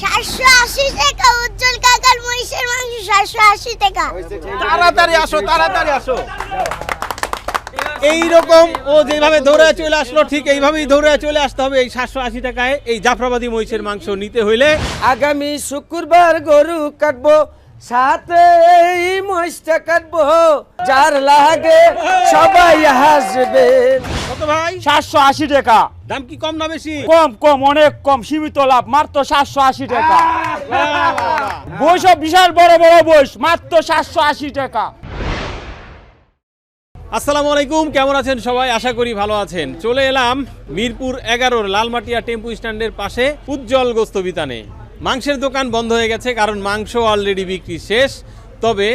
সাতশো আশি টাকা উজ্জ্বল কাকার মহিষের মাংস সাতশো আশি টাকা। তাড়াতাড়ি আসো তাড়াতাড়ি আসো। এই রকম ও যেভাবে দৌড়ে চলে আসলো ঠিক এইভাবেই দৌড়ে চলে আসতে হবে এই সাতশো আশি টাকায় এই জাফরাবাদী মহিষের মাংস নিতে হইলে। আগামী শুক্রবার গরু কাটবো। সাথে এই মহিষটা কাটবো যার লাগে সবাই হাসবে। কত ভাই? সাতশো আশি টাকা। দাম কি কম না বেশি? কম কম অনেক কম সীমিত লাভ মাত্র সাতশো আশি টাকা। বইস বিশাল বড় বড় বইস মাত্র সাতশো আশি টাকা। আসসালামু আলাইকুম কেমন আছেন সবাই? আশা করি ভালো আছেন। চলে এলাম মিরপুর এগারোর লালমাটিয়া টেম্পু স্ট্যান্ডের পাশে উজ্জ্বল গোস্ত বিতানে। মাংসের দোকান বন্ধ হয়ে গেছে, কারণ মাংস অলরেডি বিক্রি শেষ। তবে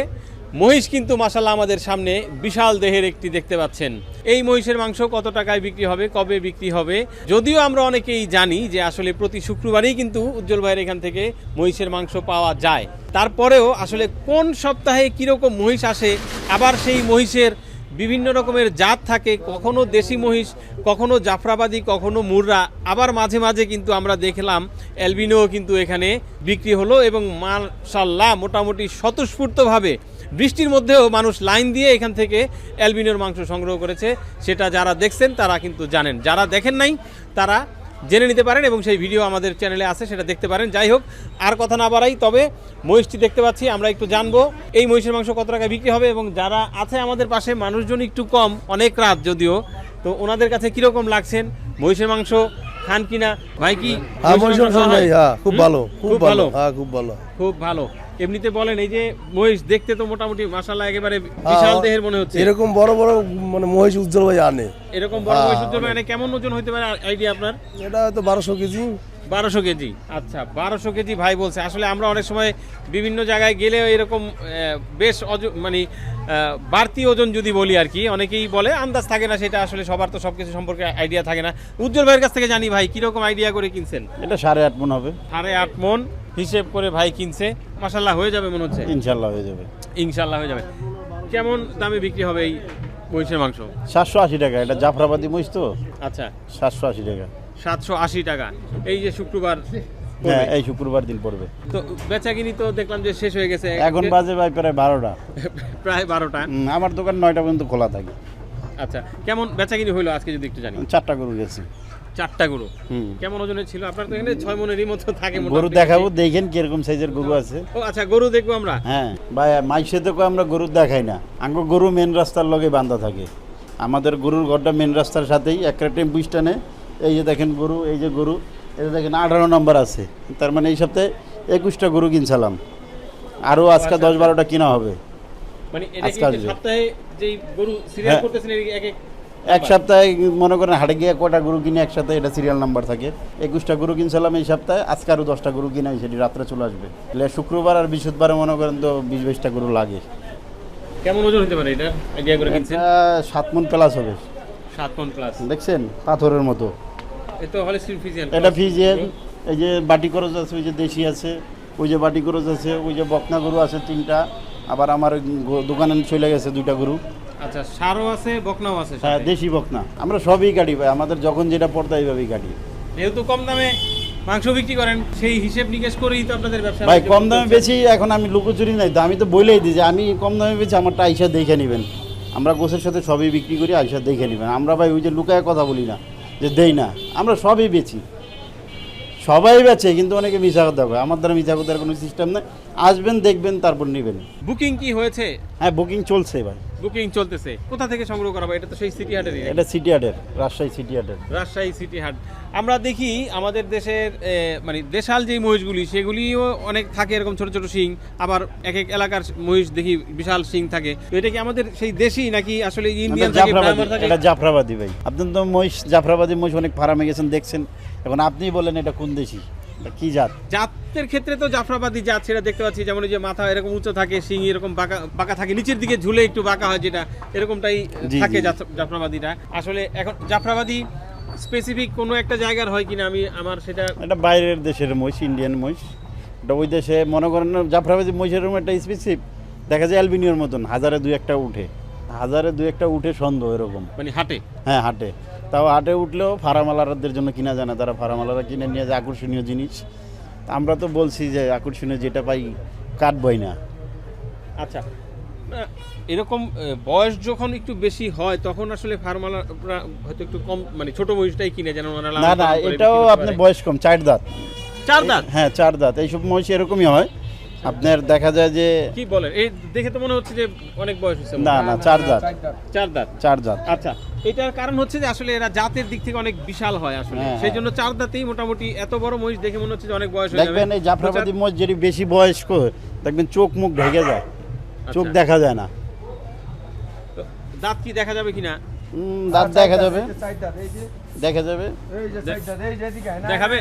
মহিষ কিন্তু মাসাল্লাহ আমাদের সামনে বিশাল দেহের একটি দেখতে পাচ্ছেন। এই মহিষের মাংস কত টাকায় বিক্রি হবে, কবে বিক্রি হবে? যদিও আমরা অনেকেই জানি যে আসলে প্রতি শুক্রবারই কিন্তু উজ্জ্বল ভাইয়ের এখান থেকে মহিষের মাংস পাওয়া যায়। তারপরেও আসলে কোন সপ্তাহে কীরকম মহিষ আসে, আবার সেই মহিষের বিভিন্ন রকমের জাত থাকে, কখনো দেশি মহিষ, কখনো জাফরাবাদী, কখনো মুররা। আবার মাঝে মাঝে কিন্তু আমরা দেখলাম অ্যালবিনো কিন্তু এখানে বিক্রি হলো এবং মাশাল্লাহ মোটামুটি স্বতঃস্ফূর্তভাবে বৃষ্টির মধ্যেও মানুষ লাইন দিয়ে এখান থেকে অ্যালবিনোর মাংস সংগ্রহ করেছে। সেটা যারা দেখছেন তারা কিন্তু জানেন। যারা দেখেন নাই, তারা জেনে নিতে পারেন এবং সেই ভিডিও আমাদের চ্যানেলে আছে সেটা দেখতে পারেন। যাই হোক আর কথা না বাড়াই তবে মহিষটি দেখতে পাচ্ছি আমরা একটু জানব এই মহিষের মাংস কত টাকা বিক্রি হবে এবং যারা আছে আমাদের পাশে মানুষজন একটু কম অনেক রাত যদিও তো ওনাদের কাছে কীরকম লাগছেন? মহিষের মাংস খান কিনা? ভাই কি হ্যাঁ হয়? হ্যাঁ খুব ভালো খুব খুব ভালো? হ্যাঁ খুব ভালো। খুব ভালো। এমনিতে বলেন এই যে মহিষ দেখতে তো মোটামুটি মাসাল্লাহ একেবারে বিশাল দেহের মনে হচ্ছে। এরকম বড় বড় মানে মহিষ উজ্জ্বল ভাই আনে। এরকম বড় হ্যাঁ, মহিষের জন্য মানে কেমন ওজন হইতে পারে আইডিয়া আপনার? এটা হয়তো বারোশো কেজি। বারোশো কেজি। আচ্ছা বারোশো কেজি ভাই বলছে। আসলে আমরা অনেক সময় বিভিন্ন জায়গায় গেলে এরকম বেশ মানে বাড়তি ওজন যদি বলি আর কি অনেকেই বলে আন্দাজ থাকে না সেটা আসলে সবার তো সবকিছু সম্পর্কে আইডিয়া থাকে না। উজ্জ্বল ভাইয়ের কাছ থেকে জানি ভাই কীরকম আইডিয়া করে কিনছেন? এটা সাড়ে আট মন হবে। সাড়ে আট মন। হিসেব করে ভাই কিনছে। মাসাল্লাহ হয়ে যাবে মনে হচ্ছে? ইনশাল্লাহ হয়ে যাবে। ইনশাল্লাহ হয়ে যাবে। কেমন দামে বিক্রি হবে এই মহিষের মাংস? সাতশো আশি টাকা এটা জাফরাবাদি মহিষ তো? আচ্ছা। সাতশো আশি টাকা। সাতশো আশি টাকা। এই যে শুক্রবার হ্যাঁ এই শুক্রবার দিন পড়বে। তো বেচাকিনি তো দেখলাম যে শেষ হয়ে গেছে। এখন বাজে ভাই প্রায় বারোটা। প্রায় বারোটা। আমার দোকান নয়টা পর্যন্ত খোলা থাকে। আচ্ছা কেমন বেচাকিনি হইল আজকে যদি একটু জানি। চারটা গরু গেছি। চারটা গরু। কেমন ওজনের ছিল? আপনার তো এখানে ছয় মনেরই মতো থাকে গরু দেখাবো দেখেন কীরকম সাইজের গরু আছে। ও আচ্ছা গরু দেখব আমরা? হ্যাঁ ভাই মাইসে তো আমরা গরু দেখাই না। আঙ্গ গরু মেন রাস্তার লগে বান্ধা থাকে। আমাদের গরুর ঘরটা মেন রাস্তার সাথেই একটা টেম্পু স্ট্যান্ডে। এই যে দেখেন গরু এই যে গরু এটা দেখেন আঠারো নম্বর আছে। তার মানে এই সপ্তাহে একুশটা গরু কিনছিলাম। আরও আজকে দশ বারোটা কিনা হবে। মানে। সপ্তাহে যেই গরু সিরিয়াল হ্যাঁ। করতেছেন এক এক এক সপ্তাহে মনে করেন হাটে গিয়ে কটা গরু কিনে একসাথে এটা সিরিয়াল নাম্বার থাকে। একুশটা গরু কিনছিলাম এই সপ্তাহে আজকে আরও দশটা গরু কিনে সেটি রাত্রে চলে আসবে। তাহলে শুক্রবার আর বৃহস্পতিবারে মনে করেন তো বিশ বাইশটা গরু লাগে। কেমন ওজন হতে পারে এটা? আইডিয়া করে কিনছেন? সাত মন প্লাস হবে। সাত মন প্লাস দেখছেন? পাথরের মতো। হলে এটা ফিজিয়ান। এই যে বাটি করজ আছে ওই যে দেশি আছে ওই যে বাটি করজ আছে ওই যে বকনা গরু আছে তিনটা। আবার আমার দোকানে চলে গেছে দুইটা গরু। আচ্ছা সারও আছে বকনাও আছে হ্যাঁ দেশি বকনা। আমরা সবই কাটি ভাই আমাদের যখন যেটা পড়তা এইভাবেই কাটি যেহেতু কম দামে মাংস বিক্রি করেন সেই হিসেব নিকেশ করেই তো আপনাদের ব্যবসা ভাই কম দামে বেশি এখন আমি লুকোচুরি নাই তো আমি তো বলেই দিই যে আমি কম দামে বেশি আমারটা আইসা দেখে নেবেন। আমরা গোছের সাথে সবই বিক্রি করি আইসা দেখে নেবেন। আমরা ভাই ওই যে লুকায় কথা বলি না যে দেই না আমরা সবই বেচি। সবাই বেচে কিন্তু অনেকে মিশা কথা হবে আমার দ্বারা মিশা কথার কোনো সিস্টেম নেই। আসবেন দেখবেন তারপর নেবেন। বুকিং কি হয়েছে? হ্যাঁ বুকিং চলছে ভাই বুকিং চলতেছে। কোথা থেকে সংগ্রহ করা এটা তো সেই সিটি হাটেরই এটা সিটি হাটের রাজশাহী সিটি হাটের রাজশাহী সিটি হাট আমরা দেখি আমাদের দেশের মানে দেশাল যে মহিষগুলি সেগুলিও অনেক থাকে এরকম ছোট ছোট শিং আবার এক এক এলাকার মহিষ দেখি বিশাল শিং থাকে। তো এটা কি আমাদের সেই দেশি নাকি আসলে ইন্ডিয়ান জাফরাবাদি এটা জাফরাবাদি ভাই। আপনি তো মহিষ জাফরাবাদি মহিষ অনেক ফার্মে গেছেন দেখছেন। এখন আপনিই বলেন এটা কোন দেশি? কি জাত? জাতের ক্ষেত্রে তো জাফরাবাদি জাত সেটা দেখতে পাচ্ছি যেমন যে মাথা এরকম উঁচু থাকে শিং এরকম বাঁকা বাঁকা থাকে নিচের দিকে ঝুলে একটু বাঁকা হয় যেটা এরকমটাই থাকে জাফরাবাদিটা। আসলে এখন জাফরাবাদি স্পেসিফিক কোনো একটা জায়গার হয় কিনা আমি আমার সেটা এটা বাইরের দেশের মহিষ ইন্ডিয়ান মহিষ। এটা ওই দেশে মনে করেন জাফরাবাদি মহিষের একটা স্পেসিফিক দেখা যায় অ্যালবিনিয়র মতন হাজারে দুই একটা উঠে। হাজারে দুই একটা উঠে সন্দেহ এরকম। মানে হাটে? হ্যাঁ হাটে। তাও হাটে উঠলেও ফার্মালারদের জন্য কিনা যায় না তারা ফার্মালারা কিনে নিয়ে যায় আকর্ষণীয় জিনিস। আমরা তো বলছি যে আকর্ষণীয় যেটা পাই কাটবই না। আচ্ছা এরকম বয়স যখন একটু বেশি হয় তখন আসলে ফার্মাররা হয়তো একটু কম মানে ছোট মহিষটাই কিনে যেন না না এটাও আপনার বয়স কম চার দাঁত। চার দাঁত? হ্যাঁ চার দাঁত। এইসব মহিষ এরকমই হয়। আপনার দেখা যায় যে কি বলেন? এই দেখে তো মনে হচ্ছে যে অনেক বয়স হয়েছে। না না চার দাঁত চার দাঁত চার দাঁত আচ্ছা এটার কারণ হচ্ছে যে আসলে এরা জাতের দিক থেকে অনেক বিশাল হয় আসলে। হ্যাঁ, সেই হ্যাঁ। জন্য চার দাঁতেই মোটামুটি এত বড় মহিষ দেখে মনে হচ্ছে যে অনেক বয়স হয়ে যাবে। দেখবেন এই জাফরাবাদী মহিষ যেটি বেশি বয়স্ক দেখবেন চোখ মুখ ঢেকে যায়। চোখ আচ্ছা। দেখা যায় না। তো দাঁত কি দেখা যাবে কিনা? দাঁত দেখা যাবে। দেখা যাবে। দেখাবে?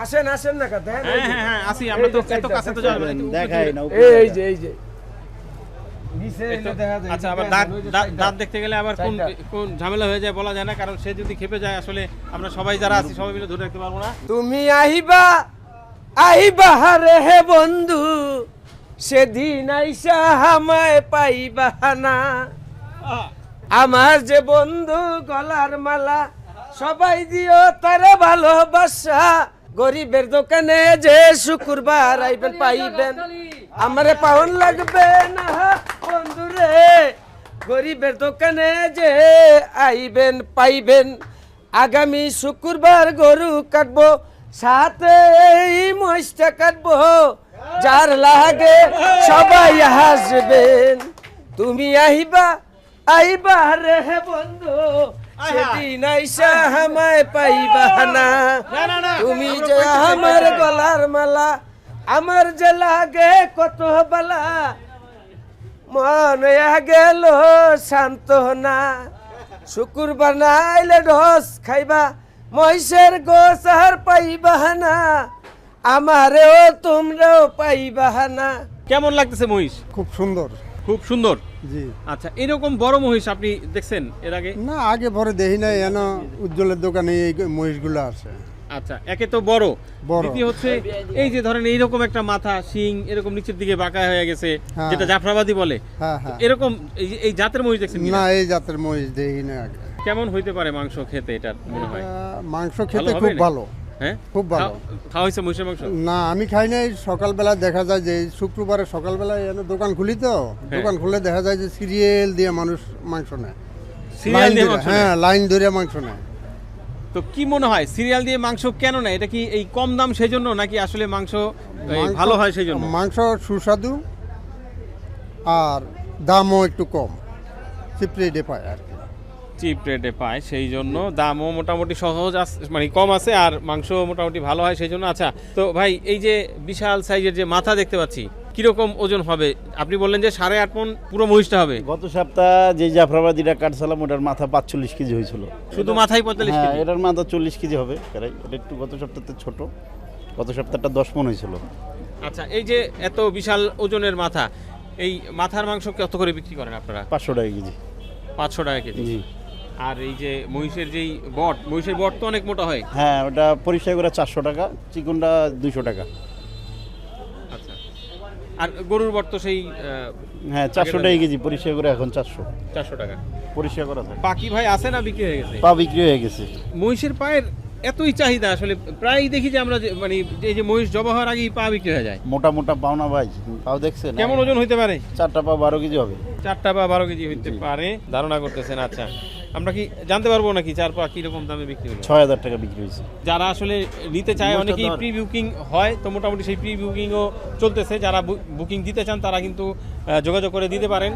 আসেন আসেন না কথা হ্যাঁ হ্যাঁ হ্যাঁ আসি আমরা তো এত কাছে তো যাব না, একটু উপরে দেখাই না এই যে। এই যে আচ্ছা আবার দাঁত দাঁত- দেখতে গেলে আবার কোন কোন ঝামেলা হয়ে যায় বলা যায় না কারণ সে যদি খেপে যায় আসলে আমরা সবাই যারা আছি সবাই মিলে ধরে রাখতে পারব না। তুমি আহিবা আহিবা রে হে বন্ধু সেদিন আইসা আমায় পাইবা না। আমার যে বন্ধু গলার মালা সবাই দিও তারে ভালোবাসা। গরিবের দোকানে যে শুক্রবার আইবেন পাইবেন। আমারে পাউন লাগবে না বন্ধু রে গরিবের দোকানে যে আইবেন পাইবেন। আগামী শুক্রবার গরু কাটবো, সাথে মহিষটা কাটবো। যার লাগে সবাই হাসবেন। তুমি আহিবা আইবা রে বন্ধু। সেদিন আইসা আমায় পাইবা না তুমি যে আমার গলার মালা আমার যে লাগে কত বালা। মন গেল শান্ত না শুক্রবার না আইলে ঢস খাইবা মহিষের গোস আর পাইবা না আমারেও তোমরাও পাইবা না। কেমন লাগতেছে মহিষ? খুব সুন্দর। খুব সুন্দর। জি। আচ্ছা এরকম বড় মহিষ আপনি দেখছেন এর আগে? না আগে পরে দেখি নাই এন উজ্জ্বলের দোকানে এই মহিষগুলো আছে। আচ্ছা একে তো বড়। দ্বিতীয় হচ্ছে এই যে ধরেন এইরকম একটা মাথা শিং এরকম নিচের দিকে বাঁকা হয়ে গেছে হ্যাঁ। যেটা জাফরাবাদি বলে। হ্যাঁ হ্যাঁ। এরকম এই যে- এই জাতের মহিষ দেখছেন? না এই জাতের মহিষ দেখি না আগে। কেমন হইতে পারে মাংস খেতে এটা মনে হয়? মাংস খেতে খুব ভালো। হ্যাঁ? খুব ভালো। খাওয়া- হয়েছে মহিষের মাংস? না আমি খাই নাই। সকালবেলা দেখা যায় যে শুক্রবারে সকালবেলা এনে দোকান খুলি তো? হ্যাঁ। দোকান খুলে দেখা যায় যে সিরিয়াল দিয়ে মানুষ মাংস নেয়। সিরিয়াল দিয়ে হ্যাঁ লাইন ধরে মাংস নেয়। তো কি মনে হয় সিরিয়াল দিয়ে মাংস কেন না এটা কি এই কম দাম সেই জন্য নাকি আসলে মাংস ভালো হয় সেই জন্য মাংস সুস্বাদু আর দামও একটু কম। চিপ রেটে পায় আর কি। চিপ রেটে পায় সেই জন্য দামও মোটামুটি সহজ আছে মানে কম আছে আর মাংস মোটামুটি ভালো হয় সেই জন্য আচ্ছা তো ভাই এই যে বিশাল সাইজের যে মাথা দেখতে পাচ্ছি কীরকম ওজন হবে? আপনি বললেন যে সাড়ে আট মন পুরো মহিষটা হবে। গত সপ্তাহ যে জাফরাবাদিটা কাটছিলাম ওটার মাথা পাঁচচল্লিশ কেজি হয়েছিল। শুধু মাথায় পঁয়তাল্লিশ হ্যাঁ কেজি? এটার মাথা চল্লিশ কেজি হবে এটা একটু গত সপ্তাহতে ছোট গত সপ্তাহটা দশ মন হয়েছিল। আচ্ছা এই যে এত বিশাল ওজনের মাথা এই মাথার মাংস কত করে বিক্রি করেন আপনারা? পাঁচশো টাকা কেজি। পাঁচশো টাকা কেজি। জি। আর এই যে মহিষের যেই বট মহিষের বট তো অনেক মোটা হয়? হ্যাঁ ওটা পরিষ্কার করে চারশো টাকা চিকনটা দুশো টাকা। আচ্ছা। আর গরুর বট তো সেই হ্যাঁ চারশো টাকা কেজি পরিষ্কার করে এখন চারশো। চারশো টাকা। পরিষ্কার করা থাকে। বাকি ভাই আছে না বিক্রি হয়ে গেছে? পা বিক্রি হয়ে গেছে। মহিষের পায়ের এতই চাহিদা আসলে প্রায় দেখি যে আমরা মানে এই যে মহিষ জবা হওয়ার আগেই পা বিক্রি হয়ে যায়। মোটা মোটা পাওনা ভাই পাও দেখছেন? কেমন ওজন হইতে পারে? চারটা পা বারো কেজি হবে। চারটা পা বারো কেজি হইতে পারে। ধারণা করতেছেন আচ্ছা। আমরা কি জানতে পারব নাকি চার পা কীরকম দামে বিক্রি হলো? ছয় হাজার টাকা বিক্রি হয়েছে। যারা আসলে নিতে চায় অনেকেই প্রি বুকিং হয় তো মোটামুটি সেই প্রি বুকিং ও চলতেছে। যারা বুকিং দিতে চান তারা কিন্তু যোগাযোগ করে দিতে পারেন।